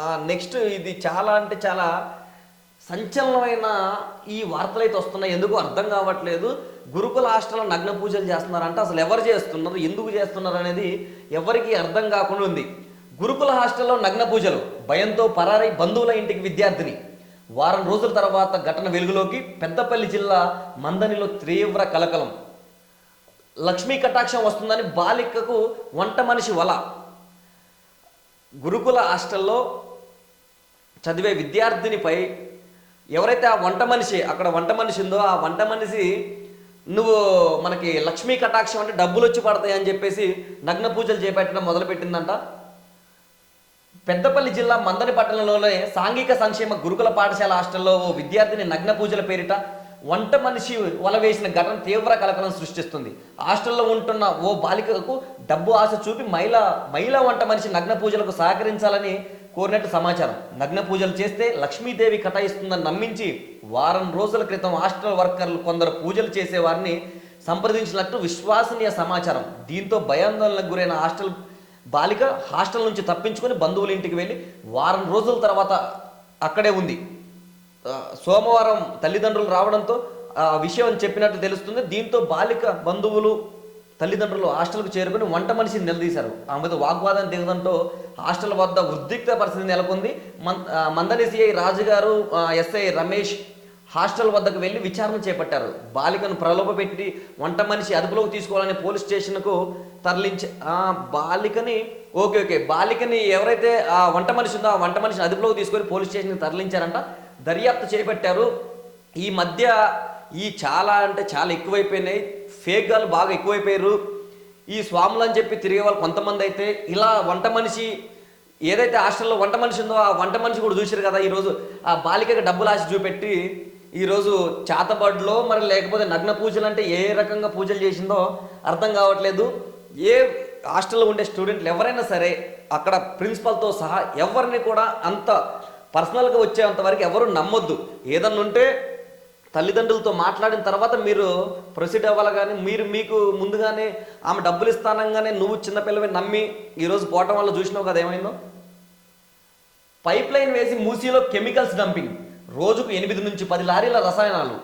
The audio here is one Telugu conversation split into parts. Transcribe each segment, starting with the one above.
నెక్స్ట్ ఇది చాలా అంటే చాలా సంచలనమైన ఈ వార్తలు అయితే వస్తున్నాయి. ఎందుకు అర్థం కావట్లేదు. గురుకుల హాస్టల్లో నగ్న పూజలు చేస్తున్నారంటే. అసలు ఎవరు చేస్తున్నారు? ఎందుకు చేస్తున్నారు అనేది ఎవరికి అర్థం కాకుండా ఉంది. గురుకుల హాస్టల్లో నగ్న పూజలు భయంతో పరారై బంధువుల ఇంటికి విద్యార్థిని. వారం రోజుల తర్వాత ఘటన వెలుగులోకి పెద్దపల్లి జిల్లా మందనిలో తీవ్ర కలకలం. లక్ష్మీ కటాక్షం వస్తుందని బాలికకు వంట మనిషి వల. గురుకుల హాస్టల్లో చదివే విద్యార్థినిపై ఎవరైతే ఆ వంట మనిషి అక్కడ వంట మనిషి ఉందో ఆ వంట మనిషి నువ్వు మనకి లక్ష్మీ కటాక్షం అంటే డబ్బులు వచ్చి పడతాయి అని చెప్పేసి నగ్న పూజలు చేపట్టడం మొదలుపెట్టిందంట. పెద్దపల్లి జిల్లా మందని పట్టణంలోనే సాంఘిక సంక్షేమ గురుకుల పాఠశాల హాస్టల్లో ఓ విద్యార్థిని నగ్న పూజల పేరిట వంట మనిషి వల వేసిన ఘటన తీవ్ర కలకలం సృష్టిస్తుంది. హాస్టల్లో ఉంటున్న ఓ బాలికకు డబ్బు ఆశ చూపి మహిళ మహిళా వంట మనిషి నగ్న పూజలకు సహకరించాలని కోరినట్టు సమాచారం. నగ్న పూజలు చేస్తే లక్ష్మీదేవి కటాయిస్తుందని నమ్మించి వారం రోజుల క్రితం హాస్టల్ వర్కర్లు కొందరు పూజలు చేసేవారిని సంప్రదించినట్టు విశ్వసనీయ సమాచారం. దీంతో భయాందోళనకు గురైన హాస్టల్ బాలిక హాస్టల్ నుంచి తప్పించుకొని బంధువుల ఇంటికి వెళ్ళి వారం రోజుల తర్వాత అక్కడే ఉంది. సోమవారం తల్లిదండ్రులు రావడంతో ఆ విషయం చెప్పినట్టు తెలుస్తుంది. దీంతో బాలిక బంధువులు తల్లిదండ్రులు హాస్టల్కు చేరుకుని వంట మనిషిని నిలదీశారు. ఆమెతో వాగ్వాదం దిగడంతో హాస్టల్ వద్ద ఉద్రిక్త పరిస్థితి నెలకొంది. మన్ మందని సిఐ రాజుగారు ఎస్ఐ రమేష్ హాస్టల్ వద్దకు వెళ్ళి విచారణ చేపట్టారు. బాలికను ప్రలోభపెట్టి వంట మనిషి అదుపులోకి తీసుకోవాలని పోలీస్ స్టేషన్కు తరలించి ఆ బాలికని ఓకే ఓకే బాలికని ఎవరైతే ఆ వంట మనిషి ఉందో ఆ వంట మనిషిని అదుపులోకి తీసుకొని పోలీస్ స్టేషన్కి తరలించారంట. దర్యాప్తు చేపట్టారు. ఈ మధ్య ఈ చాలా అంటే చాలా ఎక్కువైపోయినాయి. ఫేక్ గాలు బాగా ఎక్కువైపోయారు. ఈ స్వాములు అని చెప్పి తిరిగే వాళ్ళు కొంతమంది అయితే ఇలా వంట మనిషి ఏదైతే హాస్టల్లో వంట మనిషి ఉందో ఆ వంట మనిషి కూడా చూశారు కదా ఈరోజు. ఆ బాలికకి డబ్బులు ఆశ చూపెట్టి ఈరోజు చాతబడిలో మరి లేకపోతే నగ్న పూజలు అంటే ఏ రకంగా పూజలు చేసిందో అర్థం కావట్లేదు. ఏ హాస్టల్లో ఉండే స్టూడెంట్లు ఎవరైనా సరే అక్కడ ప్రిన్సిపల్తో సహా ఎవరిని కూడా అంత పర్సనల్గా వచ్చేంత వరకు ఎవరు నమ్మొద్దు. ఏదన్నా ఉంటే తల్లిదండ్రులతో మాట్లాడిన తర్వాత మీరు ప్రొసీడ్ అవ్వాలి కానీ మీరు మీకు ముందుగానే ఆమె డబ్బులు ఇస్తానంగానే నువ్వు చిన్నపిల్లవి నమ్మి ఈరోజు పోవటం వల్ల చూసినావు కదా ఏమైందో? పైప్ లైన్ వేసి మూసీలో కెమికల్స్ డంపింగ్. రోజుకు ఎనిమిది నుంచి పది లారీల రసాయనాలు.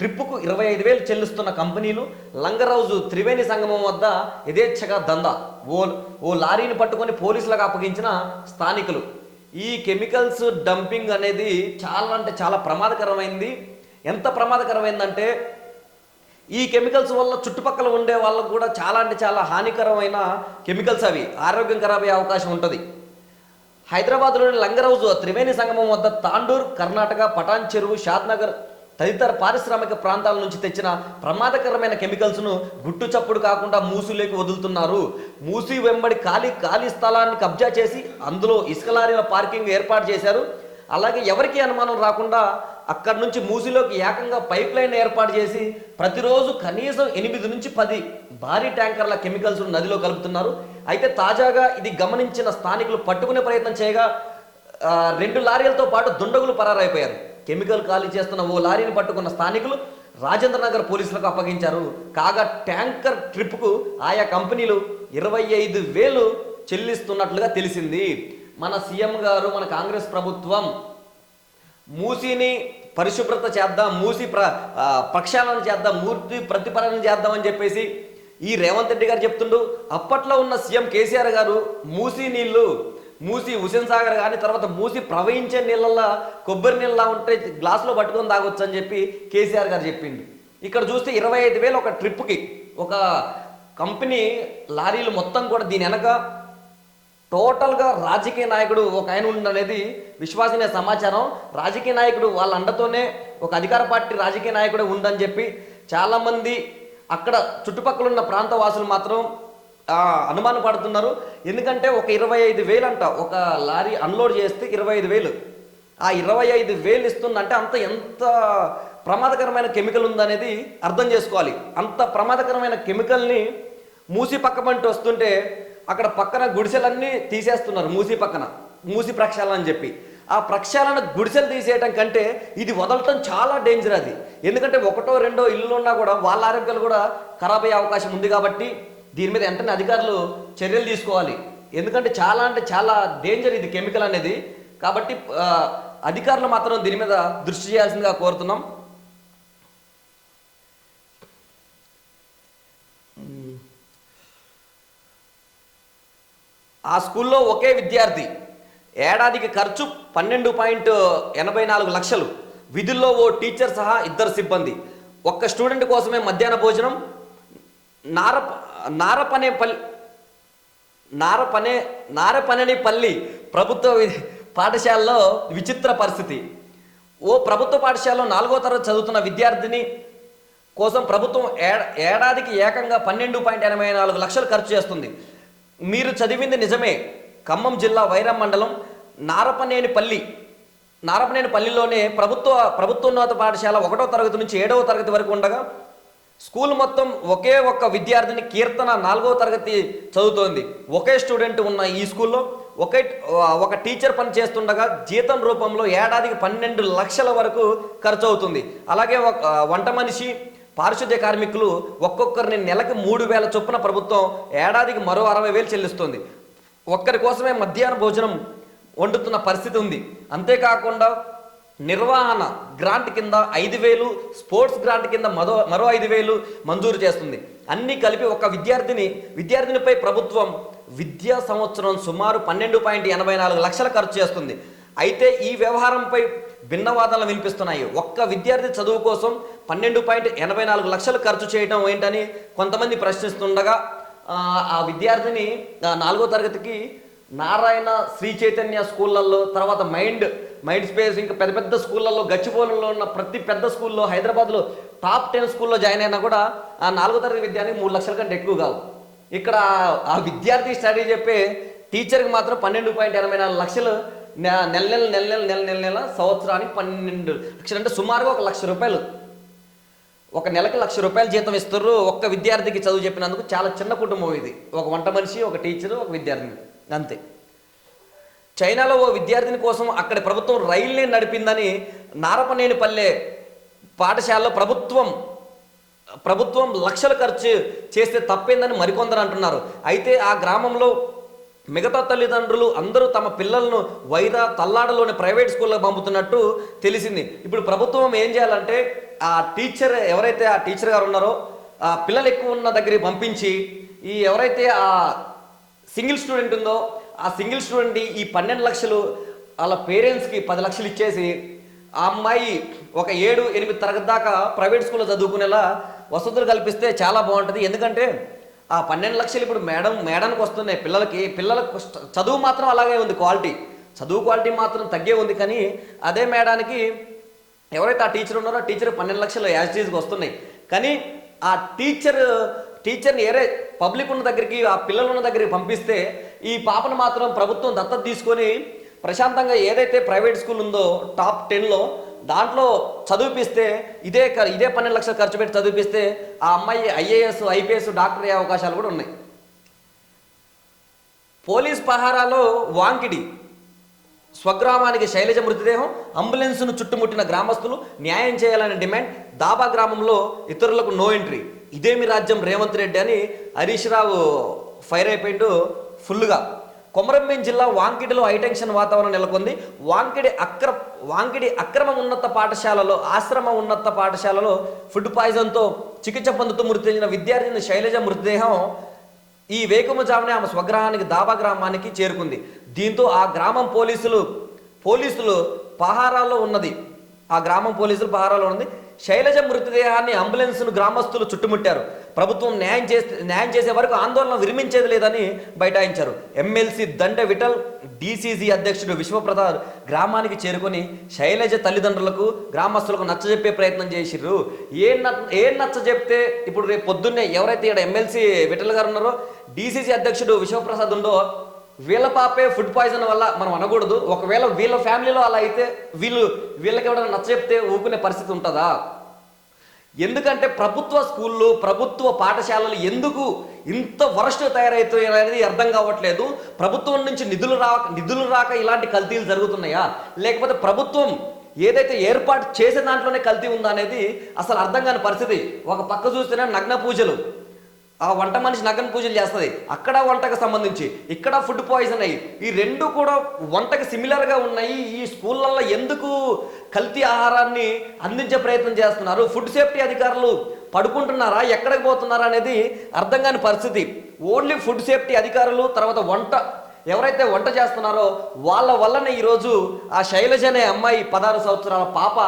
ట్రిప్పుకు ఇరవై ఐదు వేలు చెల్లిస్తున్న కంపెనీలు లంగరౌజు త్రివేణి సంగమం వద్ద యథేచ్ఛగా దందా. ఓ ఓ లారీని పట్టుకొని పోలీసులకు అప్పగించిన స్థానికులు. ఈ కెమికల్స్ డంపింగ్ అనేది చాలా అంటే చాలా ప్రమాదకరమైంది. ఎంత ప్రమాదకరమైందంటే ఈ కెమికల్స్ వల్ల చుట్టుపక్కల ఉండే వాళ్ళకు కూడా చాలా అంటే చాలా హానికరమైన కెమికల్స్ అవి ఆరోగ్యం ఖరాబ్ అయ్యే అవకాశం ఉంటుంది. హైదరాబాద్లోని లంగరౌజ్ త్రివేణి సంగమం వద్ద తాండూర్ కర్ణాటక పటాన్ చెరువు షాద్నగర్ తదితర పారిశ్రామిక ప్రాంతాల నుంచి తెచ్చిన ప్రమాదకరమైన కెమికల్స్ను గుట్టు చప్పుడు కాకుండా మూసిలోకి వదులుతున్నారు. మూసి వెంబడి ఖాళీ ఖాళీ స్థలాన్ని కబ్జా చేసి అందులో ఇసుక లారీల పార్కింగ్ ఏర్పాటు చేశారు. అలాగే ఎవరికి అనుమానం రాకుండా అక్కడి నుంచి మూసిలోకి ఏకంగా పైప్ లైన్ ఏర్పాటు చేసి ప్రతిరోజు కనీసం ఎనిమిది నుంచి పది భారీ ట్యాంకర్ల కెమికల్స్ నదిలో కలుపుతున్నారు. అయితే తాజాగా ఇది గమనించిన స్థానికులు పట్టుకునే ప్రయత్నం చేయగా రెండు లారీలతో పాటు దుండగులు పరారైపోయారు. కెమికల్ ఖాళీ చేస్తున్న ఓ లారీని పట్టుకున్న స్థానికులు రాజేంద్ర నగర్ పోలీసులకు అప్పగించారు. కాగా ట్యాంకర్ ట్రిప్కు ఆయా కంపెనీలు ఇరవై ఐదు వేలు చెల్లిస్తున్నట్లుగా తెలిసింది. మన సీఎం గారు మన కాంగ్రెస్ ప్రభుత్వం మూసిని పరిశుభ్రత చేద్దాం మూసి ప్ర ప్రక్షాళన చేద్దాం మూర్తి ప్రతిపాలన చేద్దాం అని చెప్పేసి ఈ రేవంత్ రెడ్డి గారు చెప్తుండు. అప్పట్లో ఉన్న సీఎం కేసీఆర్ గారు మూసి నీళ్ళు మూసి హుసేన్ సాగర్ కానీ తర్వాత మూసి ప్రవహించే నీళ్ళల్లో కొబ్బరి నీళ్ళ ఉంటే గ్లాసులో పట్టుకొని తాగొచ్చు అని చెప్పి కేసీఆర్ గారు చెప్పిండు. ఇక్కడ చూస్తే ఇరవై ఐదు వేలు ఒక ట్రిప్కి ఒక కంపెనీ లారీలు మొత్తం కూడా దీని వెనక టోటల్గా రాజకీయ నాయకుడు ఒక ఆయన ఉండనేది విశ్వాసనీయ సమాచారం. రాజకీయ నాయకుడు వాళ్ళ అండతోనే ఒక అధికార పార్టీ రాజకీయ నాయకుడే ఉందని చెప్పి చాలామంది అక్కడ చుట్టుపక్కల ఉన్న ప్రాంత వాసులు మాత్రం అనుమాన పడుతున్నారు. ఎందుకంటే ఒక ఇరవై ఐదు వేలు అంట ఒక లారీ అన్లోడ్ చేస్తే ఇరవై ఐదు వేలు. ఆ ఇరవై ఐదు వేలు ఇస్తుందంటే అంత ఎంత ప్రమాదకరమైన కెమికల్ ఉందనేది అర్థం చేసుకోవాలి. అంత ప్రమాదకరమైన కెమికల్ని మూసి పక్కపంటి వస్తుంటే అక్కడ పక్కన గుడిసెలన్నీ తీసేస్తున్నారు మూసి పక్కన మూసి ప్రక్షాళన అని చెప్పి. ఆ ప్రక్షాళన గుడిసెలు తీసేయటం కంటే ఇది వదలటం చాలా డేంజర్ అది. ఎందుకంటే ఒకటో రెండో ఇల్లు ఉన్నా కూడా వాళ్ళ ఆరోగ్యాలు కూడా ఖరాబ్ అయ్యే అవకాశం ఉంది కాబట్టి దీని మీద వెంటనే అధికారులు చర్యలు తీసుకోవాలి. ఎందుకంటే చాలా అంటే చాలా డేంజర్ ఇది కెమికల్ అనేది. కాబట్టి అధికారులు మాత్రం దీని మీద దృష్టి చేయాల్సిందిగా కోరుతున్నాం. ఆ స్కూల్లో ఒకే విద్యార్థి. ఏడాదికి ఖర్చు పన్నెండు పాయింట్ ఎనభై నాలుగు లక్షలు. విధుల్లో ఓ టీచర్ సహా ఇద్దరు సిబ్బంది. ఒక్క స్టూడెంట్ కోసమే మధ్యాహ్న భోజనం. నార నారపనే పల్లి నారపనే నారపననిపల్లి ప్రభుత్వ పాఠశాలలో విచిత్ర పరిస్థితి. ఓ ప్రభుత్వ పాఠశాలలో నాలుగో తరగతి చదువుతున్న విద్యార్థిని కోసం ప్రభుత్వం ఏడాదికి ఏకంగా పన్నెండు పాయింట్ ఎనభై నాలుగు లక్షలు ఖర్చు చేస్తుంది. మీరు చదివింది నిజమే. ఖమ్మం జిల్లా వైరం మండలం నారపనేనిపల్లి నారపనేనిపల్లిలోనే ప్రభుత్వ ప్రభుత్వోన్నత పాఠశాల ఒకటో తరగతి నుంచి ఏడవ తరగతి వరకు ఉండగా స్కూల్ మొత్తం ఒకే ఒక్క విద్యార్థిని కీర్తన నాలుగో తరగతి చదువుతోంది. ఒకే స్టూడెంట్ ఉన్న ఈ స్కూల్లో ఒకే ఒక టీచర్ పని చేస్తుండగా జీతం రూపంలో ఏడాదికి పన్నెండు లక్షల వరకు ఖర్చు అవుతుంది అలాగే ఒక వంట మనిషి పారిశుద్ధ్య కార్మికులు ఒక్కొక్కరిని నెలకు మూడు వేల చొప్పున ప్రభుత్వం ఏడాదికి మరో అరవై వేలు చెల్లిస్తుంది. ఒక్కరి కోసమే మధ్యాహ్న భోజనం వండుతున్న పరిస్థితి ఉంది. అంతేకాకుండా నిర్వహణ గ్రాంట్ కింద ఐదు వేలు స్పోర్ట్స్ గ్రాంట్ కింద మరో మరో ఐదు వేలు మంజూరు చేస్తుంది. అన్నీ కలిపి ఒక విద్యార్థిని విద్యార్థినిపై ప్రభుత్వం విద్యా సంవత్సరం సుమారు పన్నెండు పాయింట్ ఎనభై నాలుగు లక్షలు ఖర్చు చేస్తుంది. అయితే ఈ వ్యవహారంపై భిన్నవాదనలు వినిపిస్తున్నాయి. ఒక్క విద్యార్థి చదువు కోసం పన్నెండు పాయింట్ ఎనభై నాలుగు లక్షలు ఖర్చు చేయడం ఏంటని కొంతమంది ప్రశ్నిస్తుండగా ఆ, విద్యార్థిని నాలుగో తరగతికి నారాయణ శ్రీ చైతన్య స్కూళ్ళల్లో తర్వాత మైండ్ మైండ్ స్పేస్ ఇంకా పెద్ద పెద్ద స్కూళ్ళల్లో గచ్చిబౌలిలో ఉన్న ప్రతి పెద్ద స్కూల్లో హైదరాబాద్లో టాప్ టెన్ స్కూల్లో జాయిన్ అయినా కూడా ఆ నాలుగో తరగతి విద్యానికి మూడు లక్షల కంటే ఎక్కువ కావు ఇక్కడ ఆ విద్యార్థి స్టడీ చెప్పే టీచర్కి మాత్రం పన్నెండు పాయింట్ ఎనభై నాలుగు లక్షలు నెల నెల నెల నెల నెల నెల నెల సంవత్సరానికి పన్నెండు లక్షలు. అంటే సుమారుగా ఒక లక్ష రూపాయలు. ఒక నెలకి లక్ష రూపాయలు జీతం ఇస్తారు ఒక్క విద్యార్థికి చదువు చెప్పినందుకు చాలా చిన్న కుటుంబం ఇది. ఒక వంట మనిషి ఒక టీచరు ఒక విద్యార్థిని. అంతే. చైనాలో ఓ విద్యార్థిని కోసం అక్కడి ప్రభుత్వం రైల్ని నడిపిందని నారపనేనిపల్లె పాఠశాలలో ప్రభుత్వం ప్రభుత్వం లక్షలు ఖర్చు చేస్తే తప్పేందని మరికొందరు అంటున్నారు. అయితే ఆ గ్రామంలో మిగతా తల్లిదండ్రులు అందరూ తమ పిల్లలను వైరా తల్లాడలోని ప్రైవేట్ స్కూల్లో పంపుతున్నట్టు తెలిసింది. ఇప్పుడు ప్రభుత్వం ఏం చేయాలంటే ఆ టీచర్ ఎవరైతే ఆ టీచర్ గారు ఉన్నారో ఆ పిల్లలు ఎక్కువ ఉన్న దగ్గరికి పంపించి ఈ ఎవరైతే ఆ సింగిల్ స్టూడెంట్ ఉందో ఆ సింగిల్ స్టూడెంట్ ఈ పన్నెండు లక్షలు వాళ్ళ పేరెంట్స్కి పది లక్షలు ఇచ్చేసి ఆ అమ్మాయి ఒక ఏడు ఎనిమిది తరగతి దాకా ప్రైవేట్ స్కూల్లో చదువుకునేలా వసతులు కల్పిస్తే చాలా బాగుంటుంది. ఎందుకంటే ఆ పన్నెండు లక్షలు ఇప్పుడు మేడం మేడానికి వస్తున్నాయి పిల్లలకి. పిల్లలకు చదువు మాత్రం అలాగే ఉంది క్వాలిటీ. చదువు క్వాలిటీ మాత్రం తగ్గే ఉంది కానీ అదే మేడానికి ఎవరైతే ఆ టీచర్ ఉన్నారో ఆ టీచర్ పన్నెండు లక్షలు యాజిటీస్కి వస్తున్నాయి. కానీ ఆ టీచర్ టీచర్ని ఏరే పబ్లిక్ ఉన్న దగ్గరికి ఆ పిల్లలు ఉన్న దగ్గరికి పంపిస్తే ఈ పాపను మాత్రం ప్రభుత్వం దత్తత తీసుకొని ప్రశాంతంగా ఏదైతే ప్రైవేట్ స్కూల్ ఉందో టాప్ టెన్లో దాంట్లో చదివిపిస్తే ఇదే ఇదే పన్నెండు లక్షలు ఖర్చు పెట్టి చదివిపిస్తే ఆ అమ్మాయి ఐఏఎస్ ఐపీఎస్ డాక్టర్ అయ్యే అవకాశాలు కూడా ఉన్నాయి. పోలీస్ పహారాలో వాంకిడి. స్వగ్రామానికి శైలజ మృతదేహం అంబులెన్స్ను చుట్టుముట్టిన గ్రామస్తులు న్యాయం చేయాలనే డిమాండ్ దాబా గ్రామంలో ఇతరులకు నో ఎంట్రీ. ఇదేమి రాజ్యం రేవంత్ రెడ్డి అని హరీష్ రావు ఫైర్ అయిపోయిండు ఫుల్గా కొమరంభీం జిల్లా వాంకిడిలో హైటెన్షన్ వాతావరణం నెలకొంది. వాంకిడి అక్ర వాంకిడి అక్రమ ఉన్నత పాఠశాలలో ఆశ్రమ ఉన్నత పాఠశాలలో ఫుడ్ పాయిజన్తో చికిత్స పొందుతూ మృతి చెందిన విద్యార్థిని శైలజ మృతదేహం ఈ వేకుమజామునే ఆమె స్వగ్రామానికి దాబా గ్రామానికి చేరుకుంది. దీంతో ఆ గ్రామం పోలీసులు పోలీసులు పహారాలో ఉన్నది. ఆ గ్రామం పోలీసులు పహారాలో ఉంది శైలజ మృతదేహాన్ని అంబులెన్స్ను గ్రామస్తులు చుట్టుముట్టారు. ప్రభుత్వం న్యాయం చేస్తే న్యాయం చేసే వరకు ఆందోళన విరమించేది లేదని బైఠాయించారు. ఎమ్మెల్సీ దండ విఠల్ డీసీసీ అధ్యక్షుడు విశ్వప్రసాద్ గ్రామానికి చేరుకొని శైలజ తల్లిదండ్రులకు గ్రామస్తులకు నచ్చజెప్పే ప్రయత్నం చేసిర్రు. ఏం నచ్చ ఏం నచ్చ చెప్తే ఇప్పుడు రేపు పొద్దున్నే ఎవరైతే ఇక్కడ ఎమ్మెల్సీ విఠల్ గారు ఉన్నారో డీసీసీ అధ్యక్షుడు విశ్వప్రసాద్ ఉందో వీళ్ళ పాపే ఫుడ్ పాయిజన్ వల్ల మనం అనకూడదు. ఒకవేళ వీళ్ళ ఫ్యామిలీలో అలా అయితే వీళ్ళు వీళ్ళకి ఎవరైనా నచ్చజెప్తే ఊపుకునే పరిస్థితి ఉంటుందా? ఎందుకంటే ప్రభుత్వ స్కూళ్ళు ప్రభుత్వ పాఠశాలలు ఎందుకు ఇంత వరస్ట్ తయారవుతాయి అనేది అర్థం కావట్లేదు. ప్రభుత్వం నుంచి నిధులు రాక నిధులు రాక ఇలాంటి కల్తీలు జరుగుతున్నాయా? లేకపోతే ప్రభుత్వం ఏదైతే ఏర్పాటు చేసే దాంట్లోనే కల్తీ ఉందా అనేది అసలు అర్థం కాని పరిస్థితి. ఒక పక్క చూస్తేనే నగ్న పూజలు. ఆ వంట మనిషి నగన్ పూజలు చేస్తుంది. అక్కడ వంటకు సంబంధించి ఇక్కడ ఫుడ్ పాయిజన్ అయ్యి ఈ రెండు కూడా వంటకు సిమిలర్గా ఉన్నాయి. ఈ స్కూళ్ళల్లో ఎందుకు కల్తీ ఆహారాన్ని అందించే ప్రయత్నం చేస్తున్నారు? ఫుడ్ సేఫ్టీ అధికారులు పడుకుంటున్నారా? ఎక్కడికి పోతున్నారా అనేది అర్థం కాని పరిస్థితి. ఓన్లీ ఫుడ్ సేఫ్టీ అధికారులు తర్వాత వంట ఎవరైతే వంట చేస్తున్నారో వాళ్ళ వల్లనే ఈరోజు ఆ శైలజ అనే అమ్మాయి పదహారు సంవత్సరాల పాప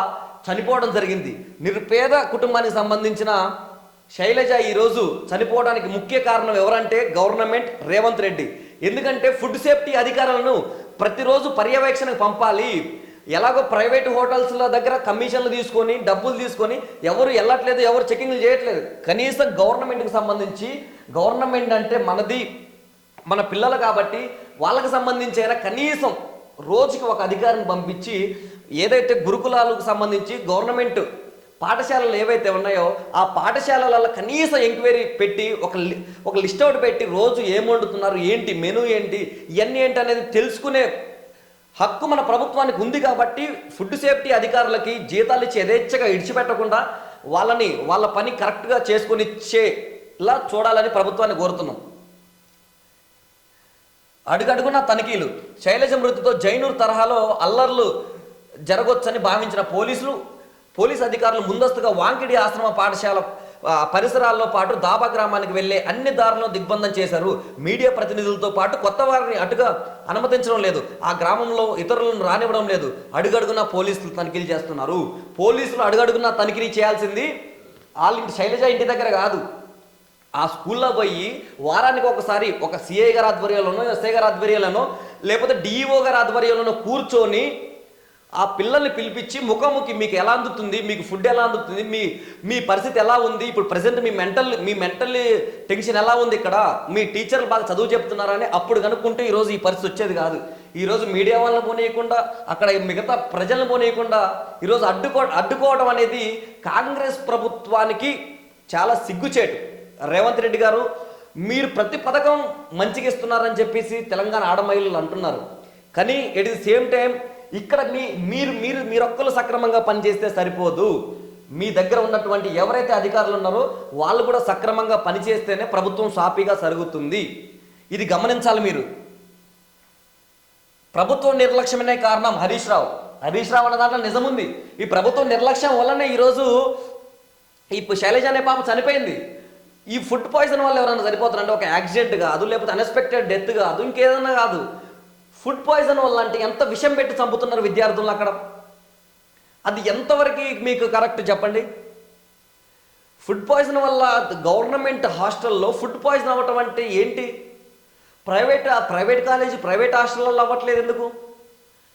చనిపోవడం జరిగింది. నిరుపేద కుటుంబానికి సంబంధించిన శైలజ ఈరోజు చనిపోవడానికి ముఖ్య కారణం ఎవరంటే గవర్నమెంట్ రేవంత్ రెడ్డి. ఎందుకంటే ఫుడ్ సేఫ్టీ అధికారులను ప్రతిరోజు పర్యవేక్షణకు పంపాలి. ఎలాగో ప్రైవేట్ హోటల్స్ల దగ్గర కమిషన్లు తీసుకొని డబ్బులు తీసుకొని ఎవరు వెళ్ళట్లేదు ఎవరు చెకింగ్లు చేయట్లేదు. కనీసం గవర్నమెంట్కి సంబంధించి గవర్నమెంట్ అంటే మనది మన పిల్లలు కాబట్టి వాళ్ళకి సంబంధించి అయినా కనీసం రోజుకి ఒక అధికారిని పంపించి ఏదైతే గురుకులాలకు సంబంధించి గవర్నమెంట్ పాఠశాలలు ఏవైతే ఉన్నాయో ఆ పాఠశాలలలో కనీసం ఎంక్వైరీ పెట్టి ఒక లి- ఒక లిస్ట్ అవుట్ పెట్టి రోజు ఏం వండుతున్నారు ఏంటి మెనూ ఏంటి ఇవన్నీ ఏంటి అనేది తెలుసుకునే హక్కు మన ప్రభుత్వానికి ఉంది కాబట్టి ఫుడ్ సేఫ్టీ అధికారులకి జీతాలు ఇచ్చి యథేచ్ఛగా ఇడిచిపెట్టకుండా వాళ్ళని వాళ్ళ పని కరెక్ట్గా చేసుకుని ఇచ్చేలా చూడాలని ప్రభుత్వాన్ని కోరుతున్నాం. అడుగడుగున తనిఖీలు. శైలజ మృతితో జైనూర్ తరహాలో అల్లర్లు జరగొచ్చని భావించిన పోలీసులు పోలీస్ అధికారులు ముందస్తుగా వాంకిడి ఆశ్రమ పాఠశాల పరిసరాల్లో పాటు దాబా గ్రామానికి వెళ్ళే అన్ని దారులను దిగ్బంధం చేశారు. మీడియా ప్రతినిధులతో పాటు కొత్త వారిని అటుగా అనుమతించడం లేదు. ఆ గ్రామంలో ఇతరులను రానివ్వడం లేదు. అడుగడుగున పోలీసులు తనిఖీలు చేస్తున్నారు. పోలీసులు అడుగడుగున తనిఖీ చేయాల్సింది వాళ్ళ ఇంటి శైలజ ఇంటి దగ్గర కాదు. ఆ స్కూల్లో పోయి వారానికి ఒకసారి ఒక సిఐ గారి ఆధ్వర్యంలోనో ఎస్ఐ గారి ఆధ్వర్యంలోనో లేకపోతే డిఈఓ గారి ఆధ్వర్యంలోనో కూర్చొని ఆ పిల్లల్ని పిలిపించి ముఖాముఖి మీకు ఎలా అందుతుంది మీకు ఫుడ్ ఎలా అందుతుంది మీ మీ పరిస్థితి ఎలా ఉంది ఇప్పుడు ప్రజెంట్ మీ మెంటల్ మీ మెంటల్ టెన్షన్ ఎలా ఉంది ఇక్కడ మీ టీచర్లు బాగా చదువు చెప్తున్నారని అప్పుడు కనుక్కుంటే ఈరోజు ఈ పరిస్థితి వచ్చేది కాదు. ఈరోజు మీడియా వాళ్ళని పోనీయకుండా అక్కడ మిగతా ప్రజలను పోనీయకుండా ఈరోజు అడ్డుకో అడ్డుకోవడం అనేది కాంగ్రెస్ ప్రభుత్వానికి చాలా సిగ్గుచేటు. రేవంత్ రెడ్డి గారు మీరు ప్రతి పథకం మంచిగా ఇస్తున్నారని చెప్పేసి తెలంగాణ ఆడమహిళలు అంటున్నారు. కానీ ఇట్ ది సేమ్ టైం ఇక్కడ మీ మీరు మీరు మీరొక్కరు సక్రమంగా పనిచేస్తే సరిపోదు. మీ దగ్గర ఉన్నటువంటి ఎవరైతే అధికారులు ఉన్నారో వాళ్ళు కూడా సక్రమంగా పనిచేస్తేనే ప్రభుత్వం సాఫీగా జరుగుతుంది ఇది గమనించాలి మీరు. ప్రభుత్వం నిర్లక్ష్యమనే కారణం హరీష్ రావు. హరీష్ రావు అన్న దాంట్లో నిజం ఉంది ఈ ప్రభుత్వం నిర్లక్ష్యం వల్లనే ఈరోజు ఇప్పుడు శైలజ అనే పాప చనిపోయింది. ఈ ఫుడ్ పాయిజన్ వల్ల ఎవరైనా చనిపోతారంటే ఒక యాక్సిడెంట్ కాదు లేకపోతే అన్ఎక్స్పెక్టెడ్ డెత్ కాదు ఇంకేదన్నా కాదు. ఫుడ్ పాయిజన్ వల్ల అంటే ఎంత విషం పెట్టి చంపుతున్నారు విద్యార్థులు అక్కడ? అది ఎంతవరకు మీకు కరెక్ట్ చెప్పండి? ఫుడ్ పాయిజన్ వల్ల గవర్నమెంట్ హాస్టల్లో ఫుడ్ పాయిజన్ అవ్వటం అంటే ఏంటి? ప్రైవేట్ ప్రైవేట్ కాలేజీ ప్రైవేట్ హాస్టల్లో అవ్వట్లేదు ఎందుకు?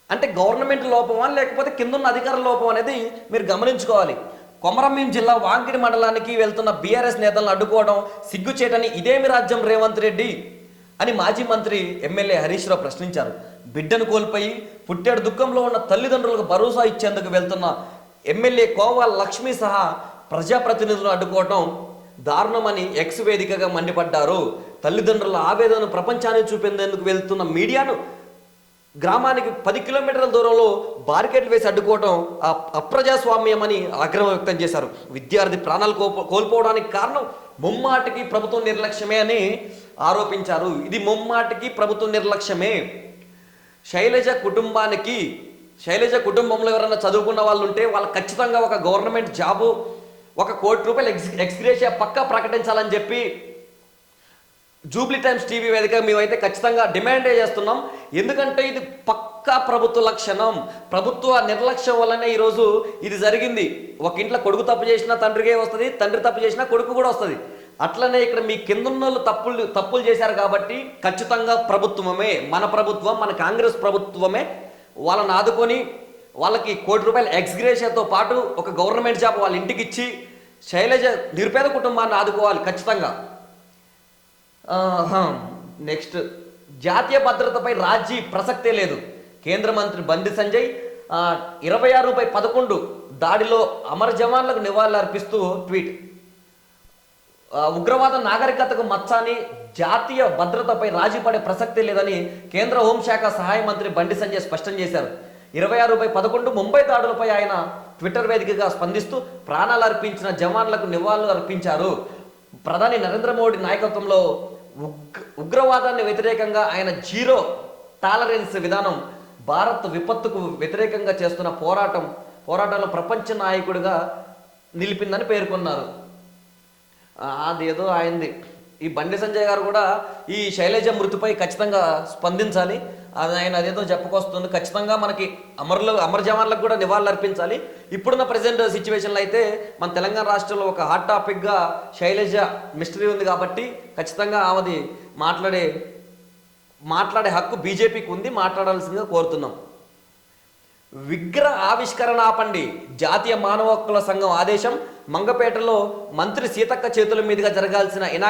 అంటే గవర్నమెంట్ లోపమా లేకపోతే కిందున్న అధికార లోపం అనేది మీరు గమనించుకోవాలి. కొమరంభీం జిల్లా వాంకిడి మండలానికి వెళ్తున్న బీఆర్ఎస్ నేతలను అడ్డుకోవడం సిగ్గుచేటని ఇదేమి రాజ్యం రేవంత్ రెడ్డి? అని మాజీ మంత్రి ఎమ్మెల్యే హరీష్ రావు ప్రశ్నించారు. బిడ్డను కోల్పోయి పుట్టాడు దుఃఖంలో ఉన్న తల్లిదండ్రులకు భరోసా ఇచ్చేందుకు వెళ్తున్న ఎమ్మెల్యే కోవాల లక్ష్మి సహా ప్రజాప్రతినిధులను అడ్డుకోవడం దారుణమని ఎక్స్ వేదికగా మండిపడ్డారు. తల్లిదండ్రుల ఆవేదనను ప్రపంచాన్ని చూపేందుకు వెళ్తున్న మీడియాను గ్రామానికి పది కిలోమీటర్ల దూరంలో బారికేట్లు వేసి అడ్డుకోవడం అప్రజాస్వామ్యమని అప్రజాస్వామ్యం అని ఆగ్రహం వ్యక్తం చేశారు. విద్యార్థి ప్రాణాలు కోల్పోవడానికి కారణం ముమ్మాటికి ప్రభుత్వం నిర్లక్ష్యమే అని ఆరోపించారు. ఇది ముమ్మాటికి ప్రభుత్వం నిర్లక్ష్యమే. శైలజ కుటుంబానికి శైలజ కుటుంబంలో ఎవరైనా చదువుకున్న వాళ్ళు ఉంటే వాళ్ళు ఖచ్చితంగా ఒక గవర్నమెంట్ జాబు ఒక కోటి రూపాయలు ఎక్స్ ఎక్స్గ్రేషియా పక్కా ప్రకటించాలని చెప్పి జూబ్లీ టైమ్స్ టీవీ వేదిక మేమైతే ఖచ్చితంగా డిమాండే చేస్తున్నాం. ఎందుకంటే ఇది పక్క ప్రభుత్వ లక్షణం. ప్రభుత్వ నిర్లక్ష్యం వల్లనే ఈరోజు ఇది జరిగింది. ఒక ఇంట్లో కొడుకు తప్పు చేసినా తండ్రికే వస్తుంది తండ్రి తప్పు చేసినా కొడుకు కూడా వస్తుంది. అట్లనే ఇక్కడ మీ కిందున్న వాళ్ళు తప్పులు తప్పులు చేశారు కాబట్టి ఖచ్చితంగా ప్రభుత్వమే మన ప్రభుత్వం మన కాంగ్రెస్ ప్రభుత్వమే వాళ్ళని ఆదుకొని వాళ్ళకి కోటి రూపాయల ఎక్స్గ్రేషన్తో పాటు ఒక గవర్నమెంట్ జాబ్ వాళ్ళ ఇంటికి ఇచ్చి శైలజ నిరుపేద కుటుంబాన్ని ఆదుకోవాలి ఖచ్చితంగా. నెక్స్ట్ జాతీయ భద్రతపై రాజీ ప్రసక్తే లేదు. కేంద్ర మంత్రి బండి సంజయ్ ఇరవై ఆరు బై పదకొండు దాడిలో అమర జవాన్లకు నివాళులు అర్పిస్తూ ట్వీట్ ఉగ్రవాద నాగరికతకు మచ్చాని జాతీయ భద్రతపై రాజీ పడే లేదని కేంద్ర హోంశాఖ సహాయ మంత్రి బండి సంజయ్ స్పష్టం చేశారు. ఇరవై ఆరు బై పదకొండు ముంబై దాడులపై ఆయన ట్విట్టర్ వేదికగా స్పందిస్తూ ప్రాణాలు అర్పించిన జవాన్లకు నివాళులు అర్పించారు ప్రధాని నరేంద్ర మోడీ నాయకత్వంలో ఉగ్ ఉగ్రవాదాన్ని వ్యతిరేకంగా ఆయన జీరో టాలరెన్స్ విధానం భారత్ విపత్తుకు వ్యతిరేకంగా చేస్తున్న పోరాటం పోరాటంలో ప్రపంచ నాయకుడిగా నిలిపిందని పేర్కొన్నారు. అదేదో ఆయనది ఈ బండి సంజయ్ గారు కూడా ఈ శైలజ మృతిపై ఖచ్చితంగా స్పందించాలి. అది ఆయన అదేదో చెప్పుకొస్తుంది. ఖచ్చితంగా మనకి అమరులు అమర జవాన్లకు కూడా నివాళులు అర్పించాలి. ఇప్పుడున్న ప్రజెంట్ సిచ్యువేషన్లో అయితే మన తెలంగాణ రాష్ట్రంలో ఒక హాట్ టాపిక్గా శైలజ మిస్టరీ ఉంది కాబట్టి ఖచ్చితంగా ఆమెది మాట్లాడే మాట్లాడే హక్కు బీజేపీకి ఉంది మాట్లాడాల్సిందిగా కోరుతున్నాం. విగ్రహ ఆవిష్కరణ ఆపండి. జాతీయ మానవ హక్కుల సంఘం ఆదేశం మంగపేటలో మంత్రి సీతక్క చేతుల మీదుగా జరగాల్సిన ఇనా